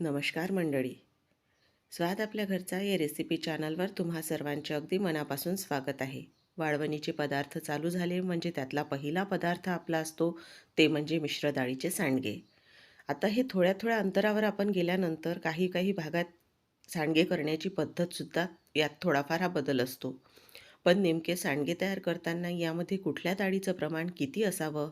नमस्कार मंडळी. स्वाद आपल्या घरचा या रेसिपी चॅनलवर तुम्हा सर्वांचे अगदी मनापासून स्वागत आहे. वाळवणीचे पदार्थ चालू झाले म्हणजे त्यातला पहिला पदार्थ आपला असतो ते म्हणजे मिश्र डाळीचे सांडगे. आता हे थोड्या थोड्या अंतरावर आपण गेल्यानंतर काही काही भागात सांडगे करण्याची पद्धतसुद्धा यात थोडाफार हा बदल असतो. पण नेमके सांडगे तयार करताना यामध्ये कुठल्या डाळीचं प्रमाण किती असावं?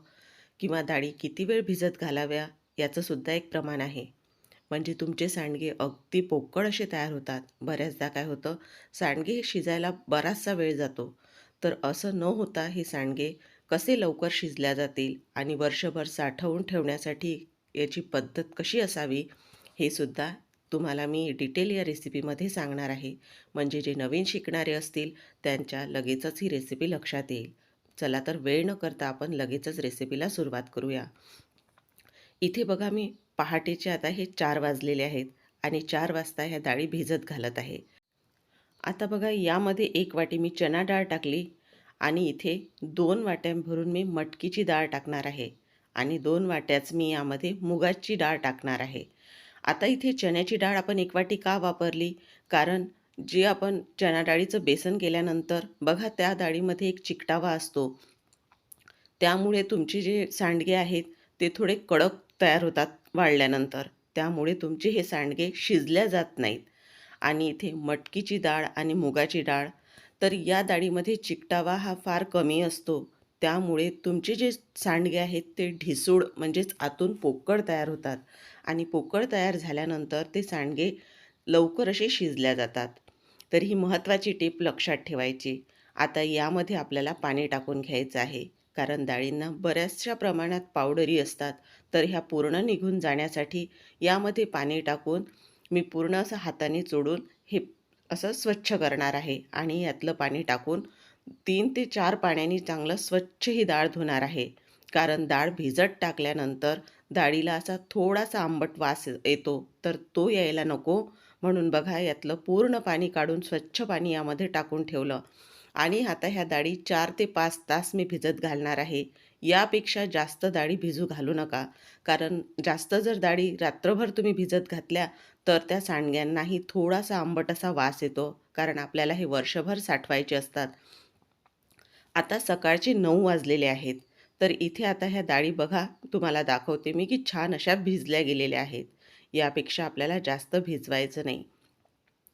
किंवा डाळी किती वेळ भिजत घालाव्या? याचंसुद्धा एक प्रमाण आहे. म्हणजे तुमचे सांडगे अगदी पोकळ असे तयार होतात. बऱ्याचदा काय होतं सांडगे हे शिजायला बराचसा वेळ जातो. तर असं न होता हे सांडगे कसे लवकर शिजल्या जातील आणि वर्षभर साठवून ठेवण्यासाठी याची पद्धत कशी असावी हे सुद्धा तुम्हाला मी डिटेल या रेसिपीमध्ये सांगणार आहे. म्हणजे जे नवीन शिकणारे असतील त्यांच्या लगेचच ही रेसिपी लक्षात येईल. चला तर वेळ न करता आपण लगेचच रेसिपीला सुरुवात करूया. इथे बघा मी पहाटेचे आता हे चार वाजलेले आहेत आणि चार वाजता ह्या डाळी भिजत घालत आहे. आता बघा यामध्ये एक वाटी मी चना डाळ टाकली आणि इथे दोन वाट्या भरून मी मटकीची डाळ टाकणार आहे आणि दोन वाट्याच मी यामध्ये मुगाची डाळ टाकणार आहे. आता इथे चण्याची डाळ आपण एक वाटी का वापरली? कारण जे आपण चणा डाळीचं बेसन केल्यानंतर बघा त्या डाळीमध्ये एक चिकटावा असतो. त्यामुळे तुमचे जे सांडगे आहेत ते थोडे कडक तयार होतात वाळल्यानंतर. त्यामुळे तुमचे हे सांडगे शिजल्या जात नाहीत. आणि इथे मटकीची डाळ आणि मुगाची डाळ. तर या डाळीमध्ये चिकटावा हा फार कमी असतो. त्यामुळे तुमचे जे सांडगे आहेत ते ढिसूळ म्हणजेच आतून पोकळ तयार होतात. आणि पोकळ तयार झाल्यानंतर ते सांडगे लवकर असे शिजल्या जातात. तर ही महत्त्वाची टीप लक्षात ठेवायची. आता यामध्ये आपल्याला पाणी टाकून घ्यायचं आहे. कारण डाळींना बऱ्याचशा प्रमाणात पावडरी असतात. तर ह्या पूर्ण निघून जाण्यासाठी यामध्ये पाणी टाकून मी पूर्ण असं हाताने चोडून हे असं स्वच्छ करणार आहे. आणि यातलं पाणी टाकून तीन ते चार पाण्याने चांगलं स्वच्छ ही डाळ धुणार आहे. कारण डाळ भिजत टाकल्यानंतर डाळीला असा थोडासा आंबट वास येतो. तर तो यायला नको. म्हणून बघा यातलं पूर्ण पाणी काढून स्वच्छ पाणी यामध्ये टाकून ठेवलं. आणि आता ह्या डाळी चार ते पाच तास मी भिजत घालणार आहे. यापेक्षा जास्त डाळी भिजू घालू नका. कारण जास्त जर डाळी रात्रभर तुम्ही भिजत घातल्या तर त्या सांडग्यांनाही थोडासा आंबट असा वास येतो. कारण आपल्याला हे वर्षभर साठवायचे असतात. आता सकाळचे नऊ वाजलेले आहेत. तर इथे आता ह्या डाळी बघा तुम्हाला दाखवते मी की छान अशा भिजल्या गेलेल्या आहेत. यापेक्षा आपल्याला जास्त भिजवायचं नाही.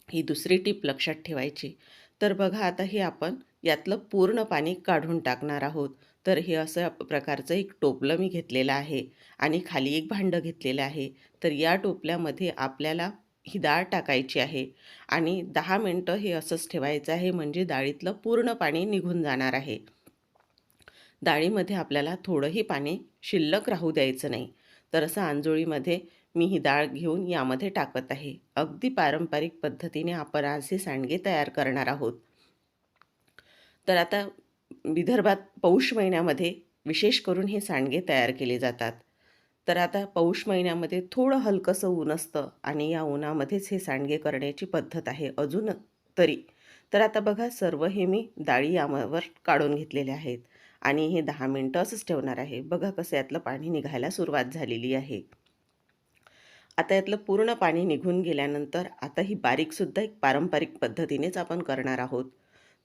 ही दुसरी टीप लक्षात ठेवायची. तर बघा आता हे आपण यातलं पूर्ण पाणी काढून टाकणार आहोत. तर हे असं प्रकारचं एक टोपलं मी घेतलेलं आहे आणि खाली एक भांडं घेतलेलं आहे. तर या टोपल्यामध्ये आपल्याला ही डाळ टाकायची आहे आणि दहा मिनटं हे असंच ठेवायचं आहे म्हणजे डाळीतलं पूर्ण पाणी निघून जाणार आहे. डाळीमध्ये आपल्याला थोडंही पाणी शिल्लक राहू द्यायचं नाही. तर असं आंजोळीमध्ये मी ही डाळ घेऊन यामध्ये टाकत आहे. अगदी पारंपरिक पद्धतीने आपण आज हे सांडगे तयार करणार आहोत. तर आता विदर्भात पौष महिन्यामध्ये विशेष करून हे सांडगे तयार केले जातात. तर आता पौष महिन्यामध्ये थोडं हलकंसं ऊन असतं आणि या उन्हामध्येच हे सांडगे करण्याची पद्धत आहे अजून तरी. तर आता बघा सर्व हे मी डाळी यावर काढून घेतलेले आहेत आणि हे दहा मिनटं असंच ठेवणार आहे. बघा कसं यातलं पाणी निघायला सुरुवात झालेली आहे. आता यातलं पूर्ण पाणी निघून गेल्यानंतर आता ही बारीकसुद्धा एक पारंपरिक पद्धतीनेच आपण करणार आहोत.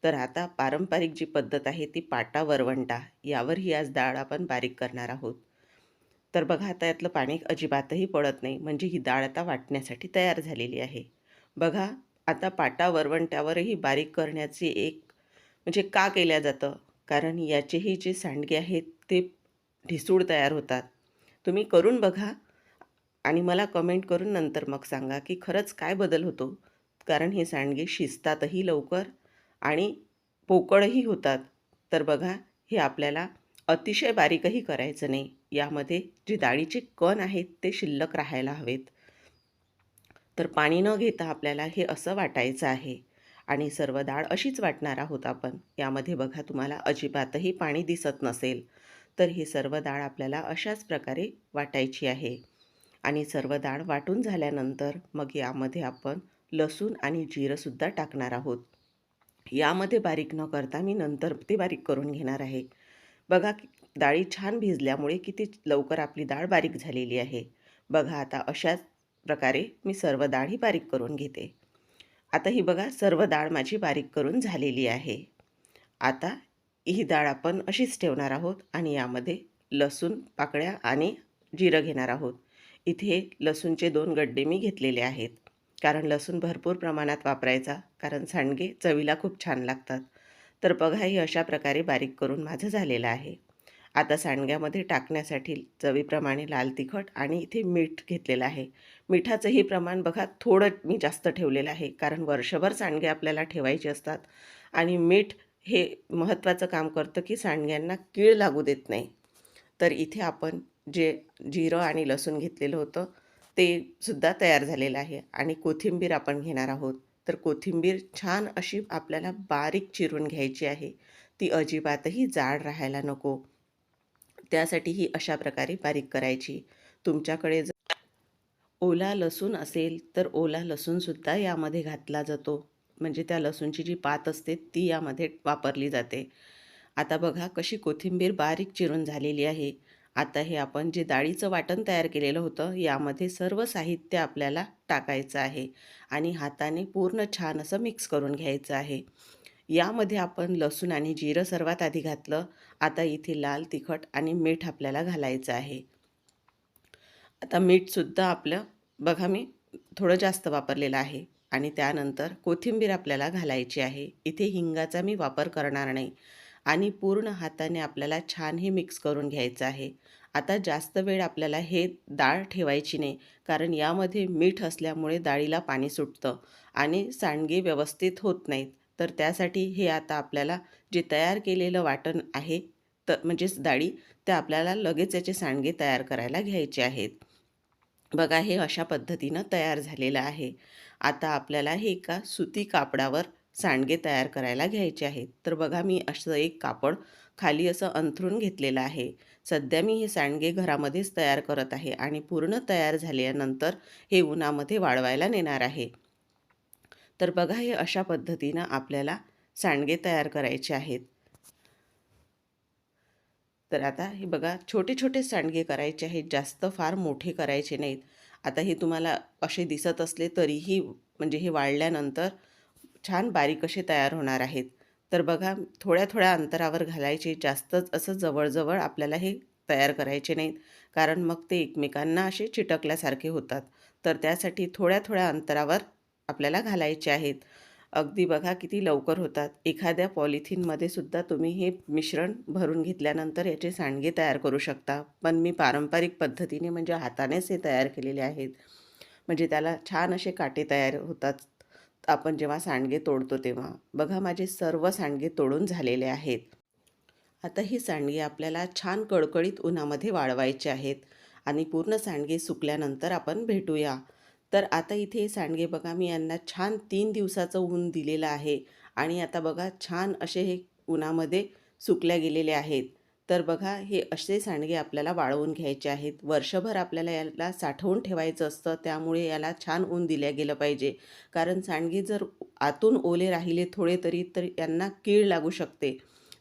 तर आता पारंपरिक जी पद्धत आहे ती पाटा वरवंटा यावर ही आज डाळ आपण बारीक करणार आहोत. तर बघा आता यातलं पाणी अजिबातही पडत नाही म्हणजे ही डाळ आता वाटण्यासाठी तयार झालेली आहे. बघा आता पाटा वरवंट्यावरही बारीक करण्याची एक म्हणजे का केल्या जातं? कारण याचेही जे सांडगे आहेत ते ढिसूळ तयार होतात. तुम्ही करून बघा आणि मला कमेंट करून नंतर मग सांगा की खरंच काय बदल होतो? कारण हे सांडगे शिजतातही लवकर आणि पोकळही होतात. तर बघा हे आपल्याला अतिशय बारीकही करायचं नाही. यामध्ये जे डाळीचे कण आहेत ते शिल्लक राहायला हवेत. तर पाणी न घेता आपल्याला हे असं वाटायचं आहे. आणि सर्व डाळ अशीच वाटणार आहोत आपण. यामध्ये बघा तुम्हाला अजिबातही पाणी दिसत नसेल. तर ही सर्व डाळ आपल्याला अशाच प्रकारे वाटायची आहे. आणि सर्व डाळ वाटून झाल्यानंतर मग यामध्ये आपण लसूण आणि जिरंसुद्धा टाकणार आहोत. यामध्ये बारीक न करता मी नंतर ते बारीक करून घेणार आहे. बघा डाळी छान भिजल्यामुळे किती लवकर आपली डाळ बारीक झालेली आहे. बघा आता अशाच प्रकारे मी सर्व डाळ ही बारीक करून घेते. आता ही बघा सर्व डाळ माझी बारीक करून झालेली आहे. आता ही डाळ आपण अशीच ठेवणार आहोत आणि यामध्ये लसूण पाकळ्या आणि जिरं घेणार आहोत. इथे लसूणचे दोन गड्डे मी घेतलेले आहेत. कारण लसूण भरपूर प्रमाणात वापरायचा कारण सांडगे चवीला खूप छान लागतात. तर बघा हे अशा प्रकारे बारीक करून माझं झालेलं आहे. आता सांडग्यामध्ये टाकण्यासाठी चवीप्रमाणे लाल तिखट आणि इथे मीठ घेतलेलं आहे. मिठाचंही प्रमाण बघा थोडं मी जास्त ठेवलेलं आहे कारण वर्षभर सांडगे आपल्याला ठेवायचे असतात. आणि मीठ हे महत्त्वाचं काम करतं की सांडग्यांना कीळ लागू देत नाही. तर इथे आपण जे जिरं आणि लसूण घेतलेलं होतं ते सुद्धा तयार झालेलं आहे. आणि कोथिंबीर आपण घेणार आहोत. तर कोथिंबीर छान अशी आपल्याला बारीक चिरून घ्यायची आहे. ती अजिबातही जाड राहायला नको. त्यासाठी ही अशा प्रकारे बारीक करायची. तुमच्याकडे जर ओला लसूण असेल तर ओला लसूणसुद्धा यामध्ये घातला जातो. म्हणजे त्या लसूणची जी पात असते ती यामध्ये वापरली जाते. आता बघा कशी कोथिंबीर बारीक चिरून झालेली आहे. आता हे आपण जे डाळीचं वाटण तयार केलेलं होतं यामध्ये सर्व साहित्य आपल्याला टाकायचं आहे आणि हाताने पूर्ण छान असं मिक्स करून घ्यायचं आहे. यामध्ये आपण लसूण आणि जिरं सर्वात आधी घातलं. आता इथे लाल तिखट आणि मीठ आपल्याला घालायचं आहे. आता मीठसुद्धा आपलं बघा मी थोडं जास्त वापरलेलं आहे आणि त्यानंतर कोथिंबीर आपल्याला घालायची आहे. इथे हिंगाचा मी वापर करणार नाही. आणि पूर्ण हाताने आपल्याला छान हे मिक्स करून घ्यायचं आहे. आता जास्त वेळ आपल्याला हे डाळ ठेवायची नाही कारण यामध्ये मीठ असल्यामुळे डाळीला पाणी सुटतं आणि सांडगे व्यवस्थित होत नाहीत. तर त्यासाठी हे आता आपल्याला जे तयार केलेलं वाटण आहे तर म्हणजेच डाळी ते आपल्याला लगेच याचे सांडगे तयार करायला घ्यायचे आहेत. बघा हे अशा पद्धतीनं तयार झालेलं आहे. आता आपल्याला हे एका सुती कापडावर सांडगे तयार करायला घ्यायचे आहेत. तर बघा मी असं एक कापड खाली असं अंथरून घेतलेलं आहे. सध्या मी हे सांडगे घरामध्येच तयार करत आहे आणि पूर्ण तयार झाल्यानंतर हे उन्हामध्ये वाळवायला नेणार आहे. तर बघा हे अशा पद्धतीनं आपल्याला सांडगे तयार करायचे आहेत. तर आता हे बघा छोटे छोटे सांडगे करायचे आहेत जास्त फार मोठे करायचे नाहीत. आता हे तुम्हाला असे दिसत असले तरीही म्हणजे हे वाळल्यानंतर छान बारीक असे तयार होणार आहेत. तर बघा थोड्या थोड्या अंतरावर घालायचे जास्तच असं जवळजवळ आपल्याला हे तयार करायचे नाहीत. कारण मग ते एकमेकांना असे चिटकल्यासारखे होतात. तर त्यासाठी थोड्या थोड्या अंतरावर आपल्याला घालायचे आहेत. अगदी बघा किती लवकर होतात. एखाद्या पॉलिथिनमध्ये सुद्धा तुम्ही हे मिश्रण भरून घेतल्यानंतर याचे सांडगे तयार करू शकता. पण मी पारंपरिक पद्धतीने म्हणजे हातानेच हे तयार केलेले आहेत. म्हणजे त्याला छान असे काटे तयार होतात. आपण जेव्हा सांडगे तोडतो तेव्हा. बघा माझे सर्व सांडगे तोडून झालेले आहेत. आता ही सांडगे आपल्याला छान कडकडीत उन्हामध्ये वाळवायचे आहेत आणि पूर्ण सांडगे सुकल्यानंतर आपण भेटूया. तर आता इथे सांडगे बघा मी यांना छान तीन दिवसाचं ऊन दिलेलं आहे आणि आता बघा छान असे हे उन्हामध्ये सुकल्या गेलेले आहेत. तर बघा हे असे सांडगे आपल्याला वाळवून घ्यायचे आहेत. वर्षभर आपल्याला याला साठवून ठेवायचं असतं. त्यामुळे याला छान ऊन दिल्या गेलं पाहिजे. कारण सांडगे जर आतून ओले राहिले थोडे तरी तर यांना कीड लागू शकते.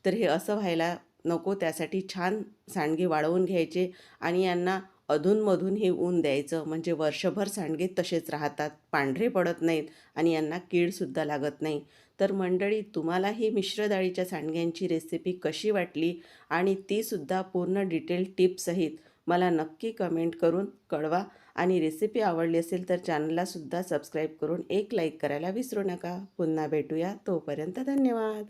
तर हे असं व्हायला नको. त्यासाठी छान सांडगे वाळवून घ्यायचे आणि यांना अधूनमधून हे ऊन द्यायचं. म्हणजे वर्षभर सांडगे तसेच राहतात. पांढरे पडत नाहीत आणि यांना कीडसुद्धा लागत नाही. तर मंडळी तुम्हाला ही मिश्र डाळीच्या सांडग्यांची रेसिपी कशी वाटली? आणि तीसुद्धा पूर्ण डिटेल टिपसहित मला नक्की कमेंट करून कळवा. आणि रेसिपी आवडली असेल तर चॅनललासुद्धा सबस्क्राईब करून एक लाईक करायला विसरू नका. पुन्हा भेटूया. तोपर्यंत धन्यवाद.